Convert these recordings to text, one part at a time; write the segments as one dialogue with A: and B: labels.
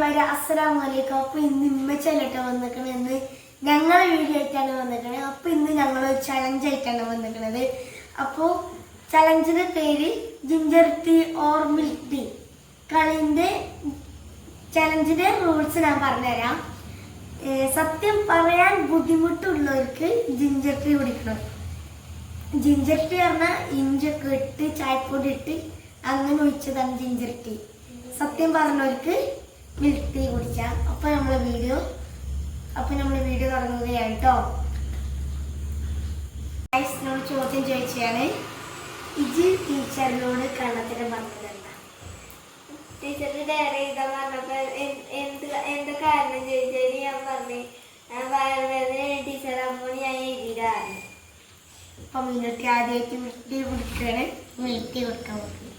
A: ചങ്ങായിമാരെ അസ്സലാം വലൈക്കും അപ്പൊ ഇന്ന് ഇമ്മച്ചല്ലട്ടോ വന്നിക്കണത് ഇന്ന് ഞങ്ങളെ വീഡിയോ ആയിട്ടാണ് വന്നിക്കണത് അപ്പൊ ഇന്ന് ഞങ്ങൾ ചലഞ്ച് ആയിട്ടാണ് വന്നിട്ടുള്ളത് അപ്പോ ചലഞ്ചിന്റെ പേര് ginger tea or milk tea കളിന്റെ ചലഞ്ചിന്റെ റൂൾസ് ഞാൻ പറഞ്ഞുതരാം. സത്യം പറയാൻ ബുദ്ധിമുട്ടുള്ളവർക്ക് ജിഞ്ചർ ടീ കുടിക്കണം. ജിഞ്ചർ ടീ പറഞ്ഞാൽ ഇഞ്ചൊക്കെ ഇട്ട് ചായപ്പൊടി ഇട്ട് അങ്ങനെ ഒഴിച്ചതാണ് ജിഞ്ചർ ടീ സത്യം പറഞ്ഞവർക്ക് മിൽക്ക് ടീ കുടിച്ചാൽ അപ്പൊ നമ്മൾ വീഡിയോ അപ്പൊ നമ്മൾ വീഡിയോ തുടങ്ങുകയാണ് കേട്ടോ ഗൈസിനോട് ചോദ്യം ചോദിച്ചാണ് ഇജ് ടീച്ചറിനോട് കള്ളത്തിന് പറഞ്ഞതല്ല
B: ടീച്ചറിന്റെ ഡയറി എഴുതാൻ പറഞ്ഞപ്പോ എന്ത് എന്ത് കാരണം ചോദിച്ചാൽ ഞാൻ പറഞ്ഞു "ഞാൻ വയറുവേദന ടീച്ചർ അമ്മ ഞാൻ എഴുതിയതാണ്.
A: അപ്പൊ മിനിറ്റ് ആദ്യമായിട്ട് മിൽക്ക് ടീ കുടിക്കുകയാണ് മിൽക്ക് ടീ കൊടുക്കാൻ പോകുന്നത്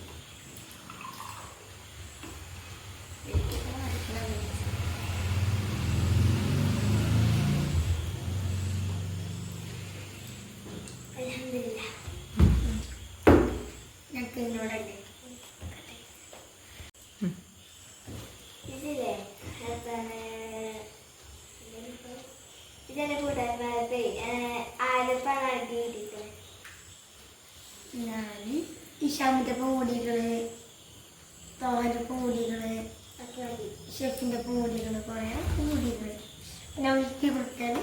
A: ഞങ്ങൾക്ക് എന്നോടല്ലേ
B: ഇതില്ലേ? എന്താണ്? ഇതെന്റെ കൂട്ടുകാരന്മാരത്തെ ആലപ്പാണ് അടി കിട്ടിയത്
A: ഞാൻ ഇഷാമിന്റെ പൂടികൾ തോഹന്റെ
B: പൂടികൾ
A: ഷെഫിന്റെ പൂടികൾ കുറെ പൂടികൾ. പിന്നെ മിൽക്ക് കൊടുക്കാൻ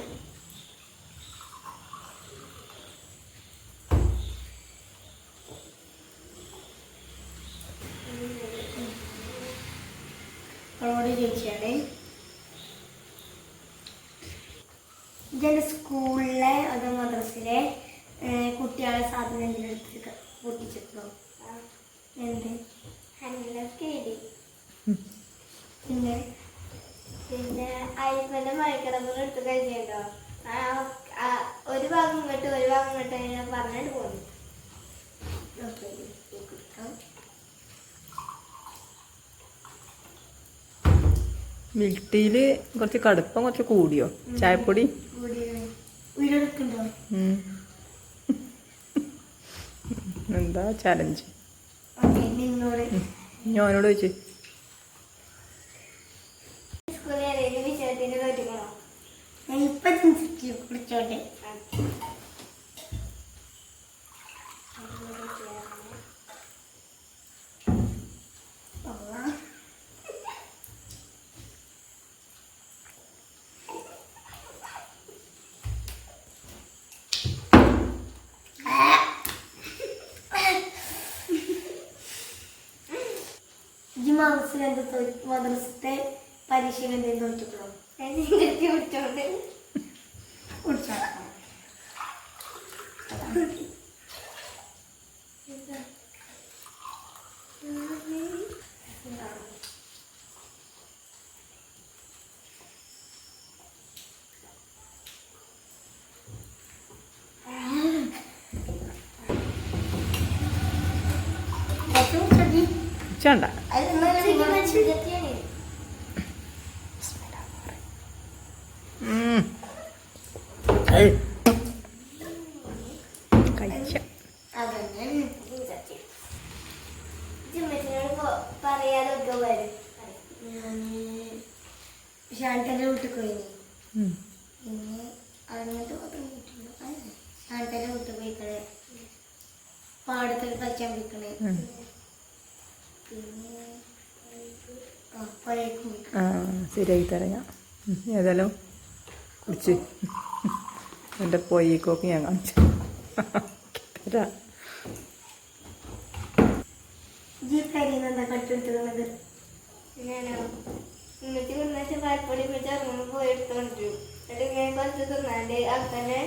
A: അവളോട് ചോദിച്ചാണ്. ഇതെന്റെ സ്കൂളിലെ അതോ മദ്രസിലെ കുട്ടികളെ സാധനം എന്തെങ്കിലും എടുത്ത് പൊട്ടിച്ചിട്ടോ എന്ത്? പിന്നെ?
B: പിന്നെ അയ്യപ്പന്റെ മഴക്കിടമ്പുകൾ എടുത്ത് കഴിഞ്ഞോ ഒരു ഭാഗം ഇങ്ങോട്ട് ഒരു ഭാഗം ഇങ്ങോട്ട് ഞാൻ പറഞ്ഞിട്ട് പോകുന്നു
A: ഓക്കെ.
C: മിൽക്ക് ടീയിൽ കുറച്ച് കടുപ്പം കുറച്ച് കൂടിയോ? ചായപ്പൊടി. എന്താ ചലഞ്ച് ഞാനോട്
A: ഞാൻ ഇപ്പൊ കുടിച്ചോട്ടെ മദ്രസിൽ എന്ത് മദ്രസത്തെ പരീക്ഷയിൽ എന്തെങ്കിലും തോറ്റിട്ടുണ്ടോ
B: എന്നെ കുറിച്ചോണ്ട് പിടിച്ചോണ്ട് ചിന്തിച്ചാണ്
C: കഴിച്ച
B: പറയാതൊക്കെ വരും
A: ശാന്തന്റെ വീട്ടിൽ പോയി. പിന്നെ അങ്ങോട്ട് മാത്രം വീട്ടിലുള്ളൂ ശാന്തന്റെ വീട്ടിൽ പോയിക്കണേ പാടത്തിൽ
C: ഉം.
A: പിന്നെ ആ
C: ശരിയാക്കി തരാം ഞാൻ. ഏതായാലും കുടിച്ച്. എന്റെ പൊയ്ക്കോക്ക് ഞാൻ കാണിച്ചു. തരാം.
B: ഇന്നത്തെ കുന്നച്ച പാൽപ്പൊടി വെച്ച് പോയി എടുത്തോണ്ടിരും എന്നിട്ട് ഇങ്ങനെ കുറച്ച് തിന്നാണ്ട് അക്കനെ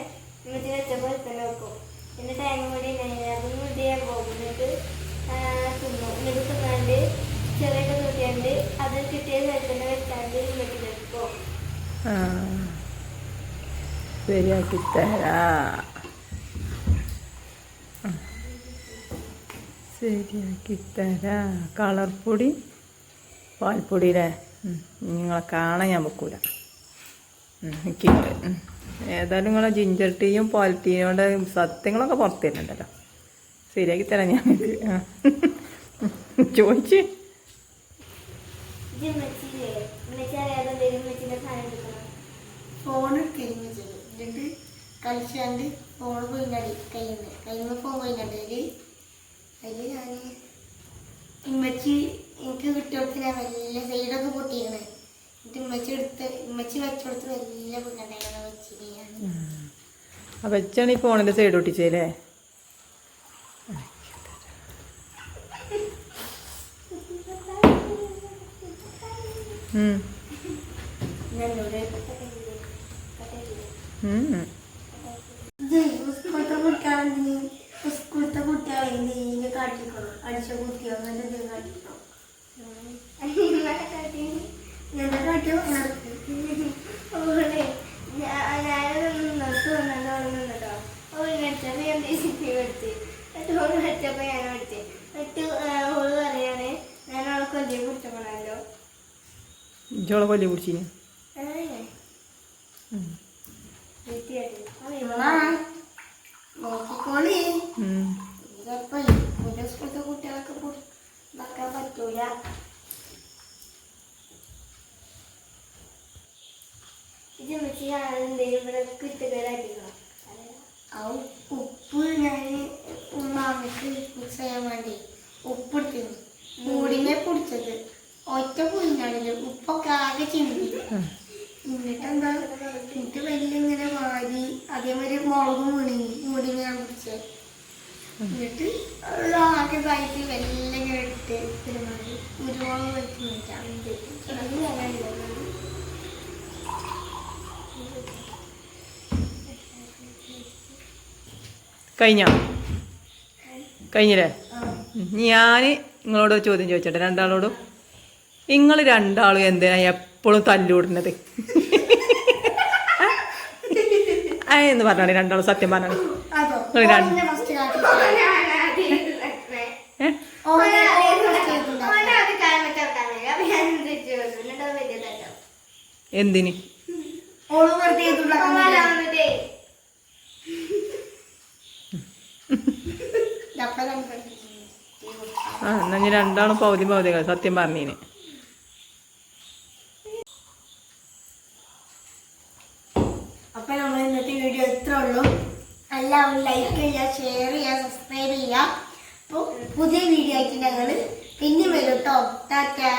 B: എന്നിട്ട് വെച്ച പോലെ തന്നെ വെക്കും. പിന്നെ തേങ്ങ പൊടി ഉണ്ടായിരുന്നു അതും കൂടി പോകും. എന്നിട്ട് ആ, തിന്നു എന്നിട്ട് തിന്നാണ്ട് അത് കിട്ടിയ സ്ഥലത്തന്നെ വെച്ചാണ്ട്
C: ആ. ശരിയാക്കി തരാ. ശരിയാക്കി തരാ. കളർ പൊടി. പാൽപ്പൊടിയിലെ നിങ്ങളെ കാണാൻ ഞാൻ വെക്കൂല. ഏതായാലും നിങ്ങളെ ജിഞ്ചർ ടീയും പാൽ ടീയും കൊണ്ട് സത്യങ്ങളൊക്കെ പുറത്തു തരുന്നുണ്ടല്ലോ. ശരിയാക്കി തരാം ഞാൻ. ചോദിച്ച്.
A: ഫോൺ എന്നിട്ട് കളിച്ചാണ്ട് ഫോൺ പോയിങ്ങാടി കയ്യിൽ നിന്ന് കയ്യിൽ നിന്ന് ഫോൺ ഞാൻ ഇമ്മച്ചി എനിക്ക് കിട്ടിയോടത്ത് ഞാൻ വലിയ സൈഡൊക്കെ പൊട്ടിയാണ്. എന്നിട്ട് ഇമ്മച്ചി എടുത്ത് ഇമ്മച്ചി വെച്ചോടത്ത് വലിയ പൊങ്ങണ്ടായിരുന്നു വെച്ചിട്ട് ഞാൻ.
C: അപ്പം വെച്ചാണ് ഈ ഫോണിന്റെ സൈഡ് ഒട്ടിച്ചല്ലേ
A: സ്കൂളത്തെ കുട്ടികളെ എന്തിനു കാട്ടിക്കണം അടിച്ച കുട്ടിയോ അങ്ങനെ എന്തെങ്കിലും കാട്ടിക്കണം
B: ഞാനൊന്നും നോക്കുന്നുണ്ടോ ഓ നടിച്ചപ്പോ ഞാൻ പഠിച്ച് എന്നിട്ട് ഓൾ നടിച്ചപ്പോ ഞാൻ പഠിച്ച് ഇവിടെ കുറ്റക്കാരാക്കിക്കണം
A: ആ ഉപ്പ് ഞാൻ മാമയ്ക്ക് മിക്സ് ചെയ്യാൻ വേണ്ടി ഉപ്പ് എടുത്തിരുന്നു മൂടിനെ പൊടിച്ചത്. ഒറ്റ പുളിഞ്ഞാടില്ല ഉപ്പൊക്കെ ആകെ ചിന്തി എന്നിട്ടെന്താ? എനിക്ക് വലിയ ഇങ്ങനെ വാരി അതേമാതിരി മുളകും മുടി മൂടി ഞാൻ പിടിച്ചത് എന്നിട്ട് ആകെ ഇതായിട്ട് വെല്ലം ഇങ്ങനെ പെരുമാറി കുരുമുളക് വെച്ച് നോക്കാം
C: കഴിഞ്ഞോ? കഴിഞ്ഞില്ലേ? ഞാൻ നിങ്ങളോട് ചോദ്യം ചോദിച്ചോട്ടെ? രണ്ടാളോടും? നിങ്ങൾ രണ്ടാളും എന്തിനാ എപ്പോഴും തല്ലുവിടുന്നത്? എന്ന് പറഞ്ഞാണ് രണ്ടാളും സത്യം പറഞ്ഞാണ് രണ്ട്-. എന്തിന്? ആ എന്നാ ഞാൻ രണ്ടാളും പൗതി പൗതികൾ സത്യം പറഞ്ഞീന്.
A: അപ്പൊ നമ്മൾ ഇന്നത്തെ വീഡിയോ എത്ര ഉള്ളൂ. എല്ലാവരും ലൈക്ക് ചെയ്യുക ഷെയർ ചെയ്യുക സബ്സ്ക്രൈബ് ചെയ്യുക. അപ്പോൾ പുതിയ വീഡിയോ ആയിട്ട് ഞങ്ങൾ പിന്നെ വരും കേട്ടോ ടാറ്റാ.